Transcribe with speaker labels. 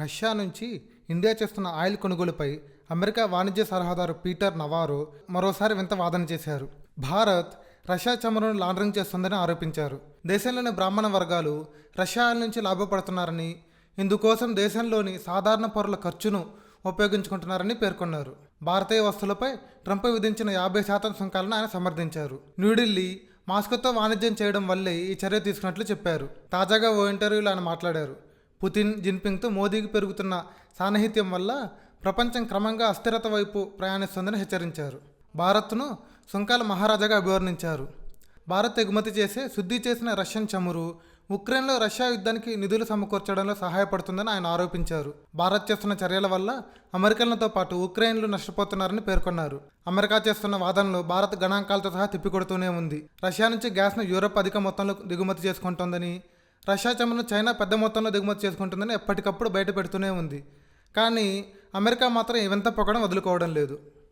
Speaker 1: Russia నుంచి India చేస్తున్న oil కొనుగోలుపై అమెరికా వాణిజ్య సలహాదారు పీటర్ నవారో మరోసారి వింత వాదన చేశారు. భారత్ రష్యా చమురును లాండరింగ్ చేస్తుందని ఆరోపించారు. దేశంలోని బ్రాహ్మణ వర్గాలు రష్యా ఆయిల్ నుంచి లాభపడుతున్నారని ఇందుకోసం దేశంలోని సాధారణ పౌరుల ఖర్చును ఉపయోగించుకుంటున్నారని పేర్కొన్నారు. భారతీయ వస్తువులపై ట్రంప్ విధించిన యాభై శాతం సుంకాలను ఆయన సమర్థించారు. న్యూఢిల్లీ మాస్కోతో వాణిజ్యం చేయడం వల్లే ఈ చర్య తీసుకున్నట్లు చెప్పారు. తాజాగా ఓ ఇంటర్వ్యూలో ఆయన మాట్లాడారు. పుతిన్ జిన్పింగ్తో మోదీకి పెరుగుతున్న సాన్నిహిత్యం వల్ల ప్రపంచం క్రమంగా అస్థిరత వైపు ప్రయాణిస్తుందని హెచ్చరించారు. భారత్ను సుంకాల మహారాజాగా అభివర్ణించారు. భారత్ ఎగుమతి చేసే శుద్ధి చేసిన రష్యన్ చమురు ఉక్రెయిన్లో రష్యా యుద్ధానికి నిధులు సమకూర్చడంలో సహాయపడుతుందని ఆయన ఆరోపించారు. భారత్ చేస్తున్న చర్యల వల్ల అమెరికన్లతో పాటు ఉక్రెయిన్లు నష్టపోతున్నారని పేర్కొన్నారు. అమెరికా చేస్తున్న వాదనలు భారత్ గణాంకాలతో సహా తిప్పికొడుతూనే ఉంది. రష్యా నుంచి గ్యాస్ను యూరప్ అధిక మొత్తంలో దిగుమతి చేసుకుంటోందని రష్యా చమురును చైనా పెద్ద మొత్తంలో దిగుమతి చేసుకుంటుందని ఎప్పటికప్పుడు బయట పెడుతూనే ఉంది. కానీ అమెరికా మాత్రం ఇవంతా పొగడం వదులుకోవడం లేదు.